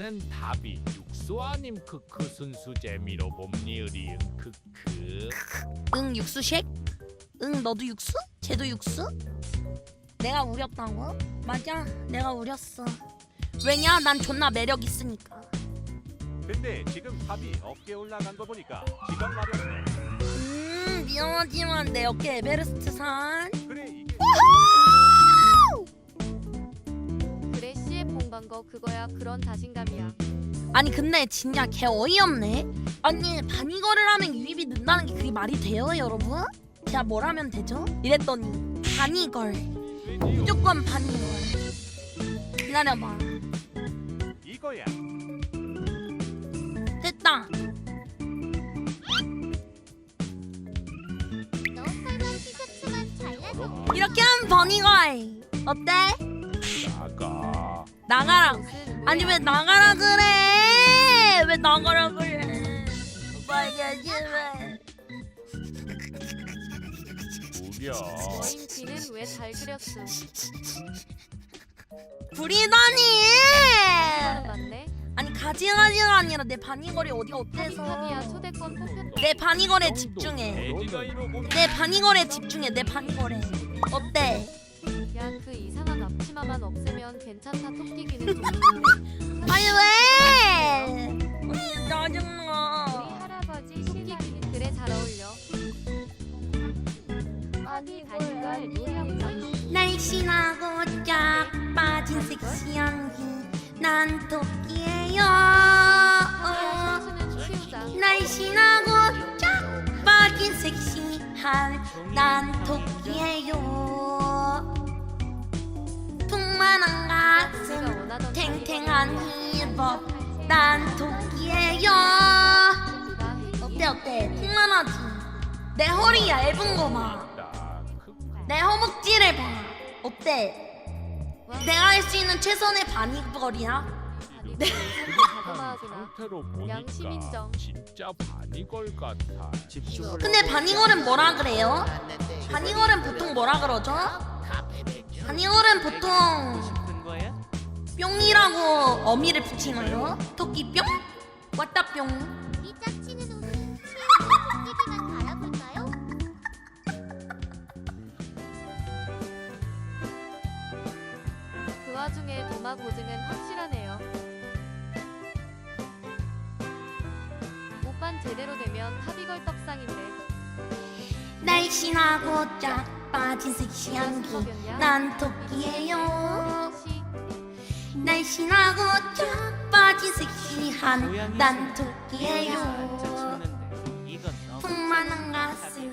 나는 답이 육수 아님 크크 순수 재미로 봄니으리 크크 응 육수 쉑? 응 너도 육수? 쟤도 육수? 내가 우렸다고? 맞아 내가 우렸어 왜냐 난 존나 매력 있으니까 근데 지금 탑이 어깨 올라간 거 보니까 지방 마렵네. 음 미안하지만 내 어깨 에베레스트 산 그래 그거야 그런 자신감이야. 아니 근데 진짜 개 어이없네 아니 바니걸을 하면 유입이 는다는 게 그게 말이 돼요 여러분? 제가 뭘 하면 되죠? 이랬더니 바니걸 무조건 바니걸 기다려봐 이거야. 됐다 너 설마 티셔츠만 잘라서 이렇게 하면 바니걸 어때? 나가 나가라. 옷은 아니 왜 왜안 나가라 그래? 왜 나가라 그래? 왜 무려 너임 귀는 왜 잘 그렸음? 부리다니! 맞네. 아니 가지가지가 아니라 내 바니걸이 어디가 탑이야 어때서 초대권 뽑혔다. 내 바니걸에 집중해. 돼지가이로 내 바니걸에 집중해 내 바니걸에. 어때? 야그 이상한 앞치마만 없애면 괜찮다 토끼 귀는 좋은데. 아니 왜? 짜증나 우리 할아버지 토끼 귀는 그래 잘 어울려. 아니 다니걸 노령 날씬하고 쫙 빠진 섹시한 휘난 토끼예요 선수는. 날씬하고 쫙 빠진 섹시한 난 토끼예요 탱탱한 힙업 난 토끼예요 어때 어때 풍만하지 내 허리 얇은 거봐 나 크크 내 허벅지를 봐 어때 내가 할 수 있는 최선의 바니걸이야 네. 상태로 보니까. 진짜 바니걸 같아 근데 바니걸은 뭐라 그래요? 바니걸은 보통 뭐라 그러죠? 바니걸은 보통? 뿅이라고 어미를 붙이나요? 토끼 뿅? 왔다 뿅 이 짝치는 옷은 치아 껍데기만 달아볼까요? 그 와중에 도마 고증은 확실하네요. 오빤 제대로 되면 합의걸 떡상인데. 날씬하고 쫙 빠진 섹시한 기난 토끼예요 시 날씬하고 쫙 빠진 섹시한 난 토끼예요. 풍만한 가슴